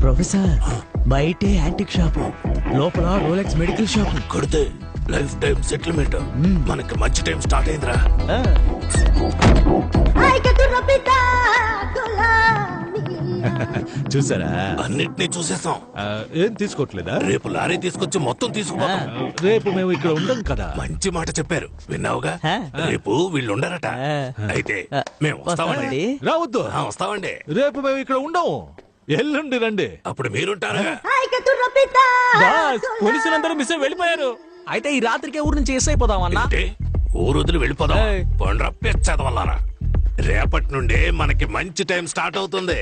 Professor బయటే antique shop లోపల Rolex medical shop. కొడితే లైఫ్ టైం సెటిల్మెంట్. మనకి మంచి టైం స్టార్ట్ అయిందిరా. చూసారా? అన్నిటినీ చూసేసాం. ఆ, ఏం తీసుకోవట్లేదా? రేపు లారీ తీసుకొచ్చి మొత్తం తీసుకుపోతాం రేపు మేము ఇక్కడ ఉండం కదా. మంచి మాట చెప్పారు. విన్నావుగా? హ? రేపు వీళ్ళు ఉండరట ఆ. అయితే మేము వస్తామండి. వస్తామండి. రావద్దు. ఆ, వస్తామండి. రేపు మేము ఇక్కడ ఉండము. ఎల్లుండి రండి. అప్పుడు మీరుంటారా Ay, que tu ropita పోలీసులందరూ మిస్ వెళ్ళిపోయారు. అయితే ఈ రాత్రికే ఊరు నుంచి ఎస్ అయిపోదామన్నా అంటే ఊరు వదిలి వెళ్ళిపోదాం. ఏయ్. పండ్ర రేపటి నుండే మనకి మంచి టైం స్టార్ట్ అవుతుంది.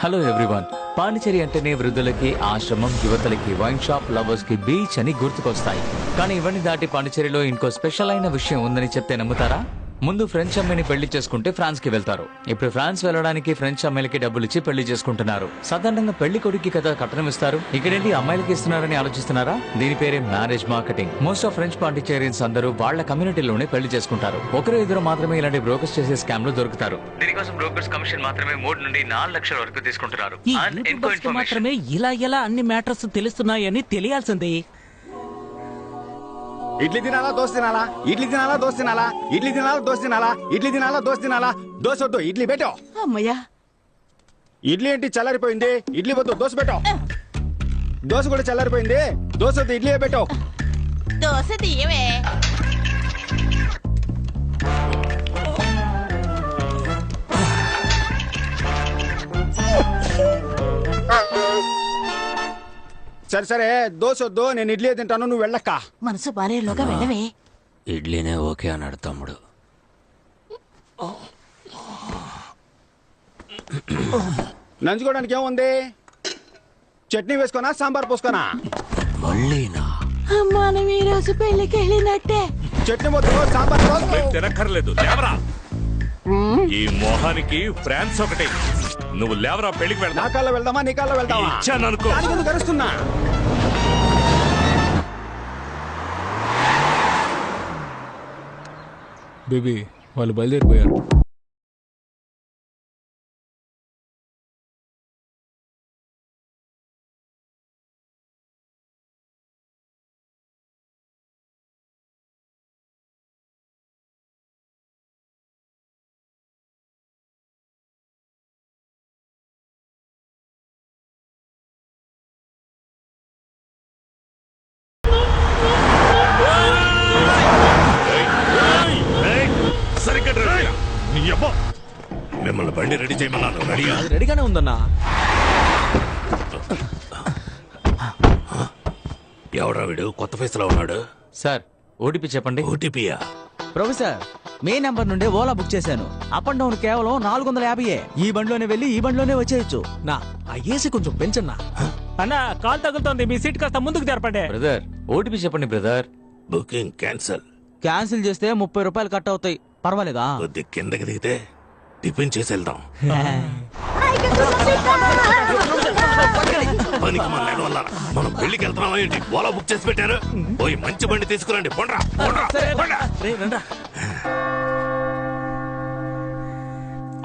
Hello everyone. పాండిచేరి అంటేనే వృద్ధులకి ఆశ్రమం యువతలకి వైన్ షాప్ లవర్స్కి బీచ్ అని గుర్తుకొస్తాయి. కానీ ఇవన్నీ దాటి పాండిచేరిలో ఇంకో స్పెషల్ అయిన విషయం ఉందని చెప్తే నమ్ముతారా? ముందు ఫ్రెంచ్ అమ్మాయిని పెళ్ళి చేసుకుంటే ఫ్రాన్స్కి వెళ్తారు. ఇప్పుడు ఫ్రాన్స్ వెళ్ళడానికి ఫ్రెంచ్ అమ్మాయిలకి డబ్బులు ఇచ్చి పెళ్ళి చేసుకుంటున్నారు. సాధారణంగా పెళ్ళి కొడుకు కదా కట్నం ఇస్తారు? ఇక్కడేంటి అమ్మాయిలకి ఇస్తున్నారని ఆలోచిస్తున్నారా? దీని పేరే marriage marketing. Most of French Pondicherrians అందరూ వాళ్ళ కమ్యూనిటీలోనే పెళ్ళి చేసుకుంటారు. ఒకరు ఇద్దరు మాత్రమే ఇలాంటి బ్రోకర్స్ చేసే స్కామ్లో దొరుకుతారు. దీనికోసం బ్రోకర్స్ కమిషన్ మాత్రమే మూడు నుండి నాలుగు లక్షల వరకు తీసుకుంటున్నారు. మాత్రమే ఇలా ఎలా అన్ని మ్యాటర్స్ తెలుస్తున్నాయని తెలియాల్సింది. ఇడ్లీ తినాలా దోశ తినాలా? ఇడ్లీ తినాలా దోశ తినాలా? ఇడ్లీ తినాలా దోశ తినాలా? ఇడ్లీ తినాలా దోశ తినాలా? దోశ వద్దు ఇడ్లీ పెట్టావు అమ్మయ్యా. ఇడ్లీ ఏంటి చల్లారిపోయింది? ఇడ్లీ వద్దు దోశ పెట్టావు దోశ కూడా చల్లారిపోయింది. దోశ వద్దు ఇడ్లీ పెట్టావు దోశ తీయవే. సరే సరే దోశ వద్దు నేను ఇడ్లీ తింటాను నువ్వు వెళ్ళక్క. మనసు బారేలోగా వెళ్ళవే. ఇడ్లీనే ఓకే అన్నాడు తమ్ముడు. నంచుకోవడానికి ఏముంది? చట్నీ వేసుకోనా సాంబార్ పోసుకోనా మళ్ళీనా? మనం ఈ రోజు పెళ్ళికి వెళ్ళినట్టే. చట్నీ వద్దు సాంబార్. తినక్కర్లేదు లేవరా? ఈ మొహానికి ఫ్రాన్స్ ఒకటి. నువ్వు లేవరా పెళ్ళికి నా వెళ్దా కాల్లో వెళ్దామా నీ కాల్లో వెళ్దామా? ఇచ్చాను అనుకో దాని ముందు కరుస్తున్నా. బేబీ వాళ్ళు బయలుదేరిపోయారు. ఉందన్నా. ఎవడా వీడు? కొత్త ఫేస్లో ఉన్నాడు. సార్ ఓటీపీ చెప్పండి. ఓటీపీయా? ప్రొఫెసర్ మే నంబర్ నుండి ఓలా బుక్ చేశాను. అప్ అండ్ డౌన్ కేవలం నాలుగు వందల యాభైయే. ఈ బండిలోనే వెళ్ళి ఈ బండిలోనే వచ్చేయచ్చు. నా ఆ ఏసీ కొంచెం పెంచన్నా. అన్నా కాల్ తగులుతోంది. మీ సీట్ కాస్త ముందుకు జరపండి బ్రదర్ ఓటీపీ చెప్పండి బ్రదర్. Booking cancel. క్యాన్సిల్ చేస్తే ముప్పై రూపాయలు కట్ అవుతాయి. పర్వాలేదా? కొద్ది కిందకి దిగితే టిఫిన్ చేసి వెళ్దాం. పనికి మన వల్ల. మనం పెళ్ళికి వెళ్తున్నాం ఏంటి? ఓలా బుక్ చేసి పెట్టారు. పోయి మంచి బండి తీసుకురండి. పొండ్రా.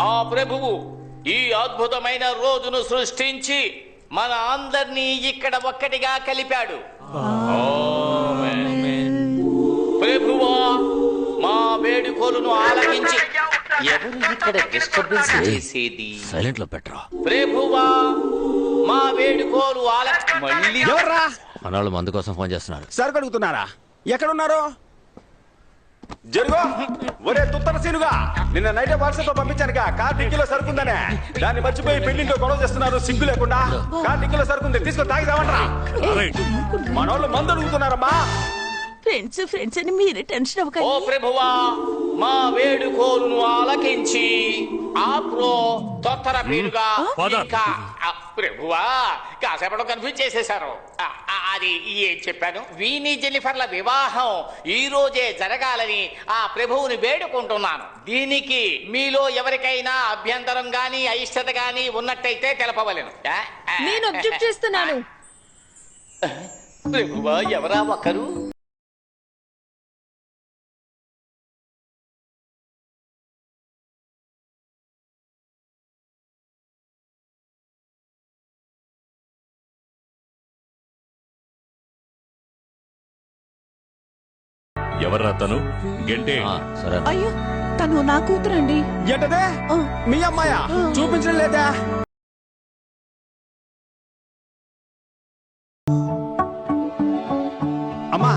ఆ ప్రభువు ఈ అద్భుతమైన రోజును సృష్టించి మన అందరినీ ఇక్కడ ఒక్కటిగా కలిపాడు. ఆమేన్. ప్రభువా మా వేడుకోలును ఆలకించి ఎవరు ఇక్కడ డిస్టర్బెన్స్ చేసేది? సైలెంట్లో పెట్టరా? ప్రభువా మా వేడుకోలు ఆలకి మళ్ళీ ఎవర్రా? మనవాళ్ళు మందు కోసం ఫోన్ చేస్తున్నారు. సరుకు అడుగుతున్నారా? ఎక్కడున్నారు? జరుగు. ఒరే తుత్తర సీనుగా నిన్న నైట్ వాట్సాప్లో పంపించానుగా కార్ డిక్కీలో సరుకుందనే. దాన్ని మర్చిపోయి పెళ్ళింటో గొడవ చేస్తున్నారు సింగు లేకుండా. కార్ డిక్కీలో సరుకుంది తీసుకొని తాగిదామంటారా. రైట్. మనోళ్ళు మందు అడుగుతున్నారమ్మా. ఫ్రెండ్స్ ఫ్రెండ్స్ అని మీరే టెన్షన్ ఓ అవ్వకండి ప్రభువా మా వేడుకోలును ఆలకించి ఆప్రో తొత్తర పేరుగా. ఇంకా ప్రభువా కాసేపట్లో కన్ఫ్యూజ్ చేసేశారు. ఆ, అది ఏం చెప్పాను. వీని జెన్నిఫర్ల వివాహం ఈ రోజే జరగాలని ఆ ప్రభువుని వేడుకుంటున్నాను. దీనికి మీలో ఎవరికైనా అభ్యంతరం గాని అయిష్టత గాని ఉన్నట్టయితే తెలపవలెను. నేను చేస్తున్నాను. ప్రభువా ఎవరా ఒకరు ఎవర్రా తను? గెంటే. ఆ, సరే. అయ్యో తను నా కూతురండి. ఏంటదే? మీ అమ్మాయా? చూపించడం లేదా? అమ్మా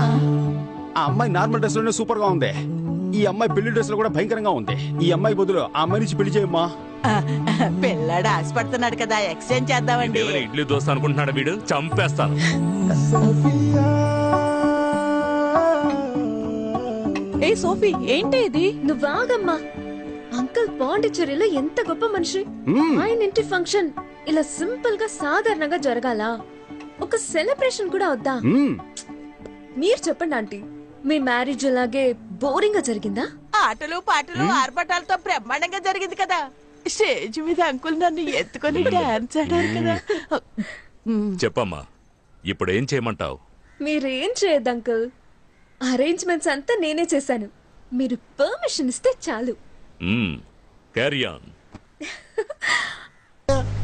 ఆ అమ్మాయి నార్మల్ డ్రెస్లోనే సూపర్గా ఉంది. ఈ అమ్మాయి పెళ్ళి డ్రెస్లో కూడా భయంకరంగా ఉంది. ఈ అమ్మాయి బదులు ఆ అమ్మాయి నుంచి పెళ్ళి చేయమ్మా. పిల్లాడు ఆశపడుతున్నాడు కదా ఎక్స్చేంజ్ చేద్దామండి. ఇడ్లీ దోశ అనుకుంటున్నాడు వీడు? చంపేస్తాను. ఏ సోఫీ ఏంటి ఇది? నువ్వాగమ్మా అంకుల్ పాండిచ్చేరిలో ఎంత గొప్ప మనిషి. ఆయన ఇంటి ఫంక్షన్ ఇలా సింపుల్గా సాధారణంగా జరగాల. ఒక సెలబ్రేషన్ కూడా వద్దా. మీరు చెప్పండి ఆంటీ. మీ మ్యారేజ్ అలాగే బోరింగ్గా జరిగిందా? ఆటలు పాటలు ఆర్భటాలతో బ్రహ్మాండంగా జరిగింది కదా. స్టేజ్ మీద అంకుల్ నన్ను ఎత్తుకొని డాన్స్ ఆడారు కదా. చెప్పమ్మా ఇప్పుడు ఏం చేయమంటావు? మీరేం చేయొద్దు అంకుల్. అరేంజ్మెంట్స్ అంతా నేనే చేశాను. మీరు పర్మిషన్ ఇస్తే చాలు. క్యారీ ఆన్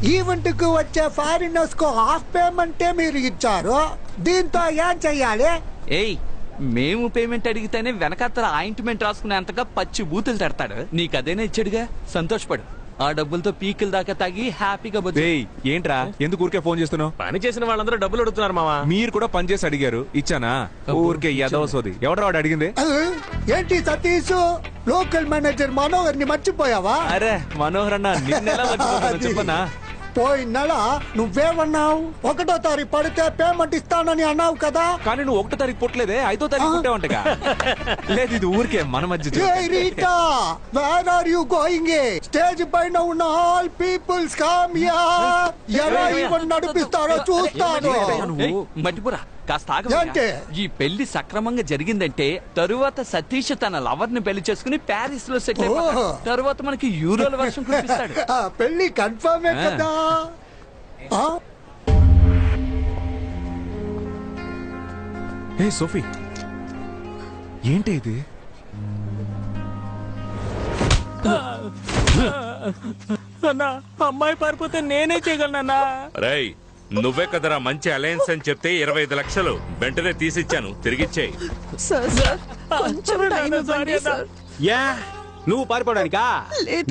ఈవెంట్కు వచ్చే ఫారినర్స్కు హాఫ్ పేమెంటే మీరు ఇచ్చారు. దీంతో ఏం చెయ్యాలి? ఏయ్ మేము పేమెంట్ అడిగితేనే వెనకాతల ఆయింట్మెంట్ రాసుకునేంతగా పచ్చి బూతులు తడతాడు. నీకు అదేనే ఇచ్చాడుగా? సంతోషపడు. ఆ డబ్బులతో పీకిల దాకా తాగి హ్యాపీగా బతుకు. ఏంట్రా? ఎందుకు ఊరికే ఫోన్ చేస్తున్నావు? పని చేసిన వాళ్ళందరూ డబ్బులు అడుగుతున్నారు మావా. మీరు కూడా పని చేసి అడిగారు. ఇచ్చానా? ఊరికే యదవ సోది ఎవడో వాడు అడిగింది? ఏంటి సతీష్? లోకల్ మేనేజర్ మనోహర్ని మర్చిపోయావా? అరే మనోహర్ అన్న నిన్నెలా మర్చిపోతాను చెప్పనా? పోయిన నెల నువ్వేమన్నావు? ఒకటో తారీఖు పడితే పేమెంట్ ఇస్తానని అన్నావు కదా? కానీ నువ్వు ఒకటో తారీఖు పుట్టలేదే ఐదో తారీఖు పుట్టావంటగా. లేదు ఇది ఊరికే మన మధ్య. Rita where are you going stage పైన ఉన్న ఆల్ పీపుల్స్ కమ్ ఎలా నడిపిస్తారో చూస్తాను. ఏయ్, మట్టిపురా కాస్త? ఈ పెళ్ళి సక్రమంగా జరిగిందంటే తరువాత సతీష్ తన లవర్ని పెళ్ళి చేసుకుని ప్యారిస్లో సెటిల్. తరువాత మనకి యూరోల వర్షం కురిపిస్తాడు. పెళ్ళి కన్ఫర్మే. కదా? ఏ సోఫీ. ఏంటి ఇది? అన్నా అమ్మాయి పారిపోతే నేనే చేయగలనన్నా రేయ్ నువ్వే కదరా మంచి అలయన్స్ అని చెప్తే ఇరవై ఐదు లక్షలు. వెంటనే తీసిచ్చాను తిరిగిచ్చేయి. సార్ సార్ కొంచెం టైం ఇవ్వండి సార్ యా నువ్వు పారిపోవడానికా?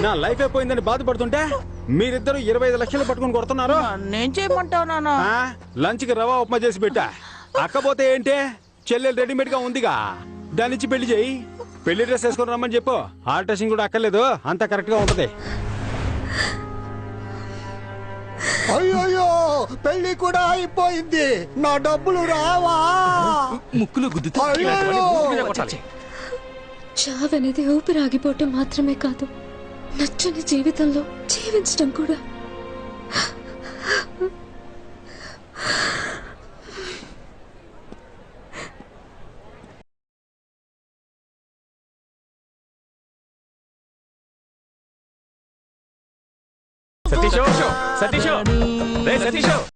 నా లైఫ్ అయిపోయిందని బాధపడుతుంటే? మీరిద్దరు ఇరవై ఐదు లక్షలు పట్టుకుని కొడుతున్నారు? నేను చేయమంటావు నాన్న. ఆ, లంచ్కి రవా ఉప్మా చేసి పెట్టా. అక్కపోతే ఏంటి? చెల్లెలు రెడీమేడ్గా ఉందిగా. దాని నుంచి పెళ్ళి చేయి. పెళ్ళి డ్రెస్ వేసుకొని రమ్మని చెప్పు. ఆల్ట్రేషన్ కూడా అక్కర్లేదు. అంతా కరెక్ట్గా ఉంటది. అయ్యో పెళ్ళి కూడా అయిపోయింది. నా డబ్బులు రావా? ముక్కులు గుద్దుతా. చావనేది ఊపిరి ఆగిపోవటం మాత్రమే కాదు. నచ్చని జీవితంలో జీవించడం కూడా. సతీషో సతీషో. రే సతీషో.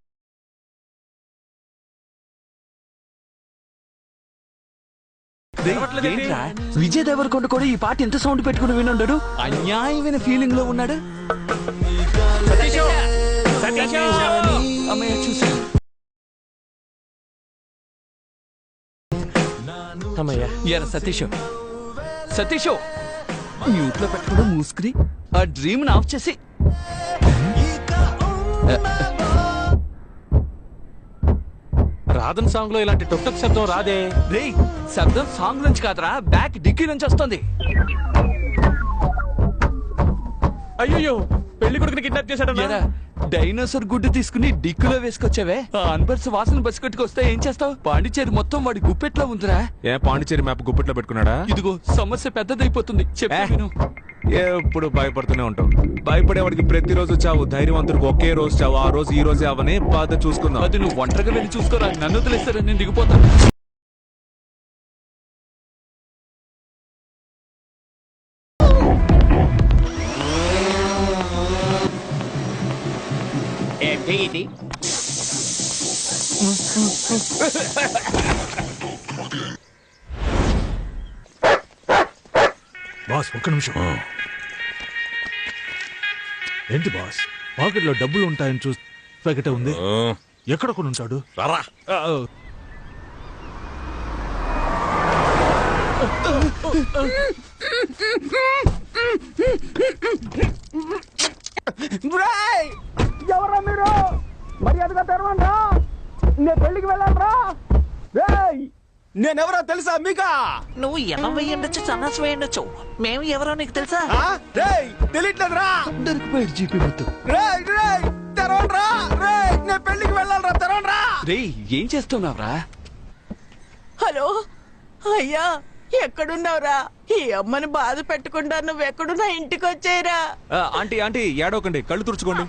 ఏంట్రా? విజయ్ దేవరకొండ కూడా ఈ పాట ఎంత సౌండ్ పెట్టుకుని వినుండడు? అన్యాయమైన ఫీలింగ్లో ఉన్నాడు అమ్మయ్య. చూసి ఎర సతీష్. సతీష్. మ్యూట్లో పెట్టుకోవడం మూసుకుని ఆ డ్రీమ్ ఆఫ్ చేసి రాధన్ సాంగ్లో ఇలాంటి టొక్ టొక్ శబ్దం రాదే. రేయ్ శబ్దం సాంగ్ నుంచి కాదురా బ్యాక్ డిక్కీ నుంచి వస్తుంది. అయ్యో పెళ్ళి కొడుకుని కిడ్నాప్ ఎరా డైనోసార్ గుడ్డు తీసుకుని డిక్కులో వేసుకొచ్చావే? ఆ. అన్బర్స్ వాసన బస్సు కట్టుకొస్తే ఏం చేస్తావు? పాండిచేరి మొత్తం వాడి గుప్పెట్లో ఉందిరా. ఏ పాండిచేరి మ్యాప్ గుప్పెట్లో పెట్టుకున్నాడా? ఇదిగో సమస్య పెద్దదైపోతుంది. చెప్పు ఏ? విను. ఎప్పుడు భయపడుతూనే ఉంటావు భయపడేవాడికి ప్రతిరోజు చావు ధైర్యవంతుడికి ఒకే రోజు చావు ఆ రోజు ఈ రోజే అవని బాధ చూసుకుందాం. అది నువ్వు ఒంటరిగా వెళ్ళి చూసుకోరా నన్ను వదిలేస్తారా నేను దిగిపోతాను. ఏంటి ఇది? బాస్ ఒక్క నిమిషం. ఏంటి బాస్? పాకెట్లో డబ్బులు ఉంటాయని చూసి ప్యాకెట్ ఉంది? ఎక్కడ కొని ఉంటాడు? రారా! ఎవరా మీరు? మర్యాదగా తెరవండి నేను పెళ్ళికి వెళ్ళాలరా రేయ్ నేనెవరో తెలుసా మీకా? నువ్వు ఎనభై ఉండొచ్చు సన్నాసి వేయండొచ్చు మేము ఎవరో నీకు తెలుసా? ఆ? రేయ్ తెలియట్లేదురా. దొరికిపోయాడు జీపీ మొత్తం. రేయ్ రేయ్ తెరవండ్రా. రేయ్ నేను పెళ్ళికి వెళ్ళాలరా తెరవండ్రా. రేయ్ ఏం చేస్తున్నావురా? హలో అయ్యా ఎక్కడున్నావురా? ఈ అమ్మని బాధ పెట్టకుండా నువ్వు ఎక్కడున్నా ఇంటికి వచ్చేయరా ఆ, ఆంటీ ఆంటీ ఏడవకండి కళ్ళు తుడుచుకోండి.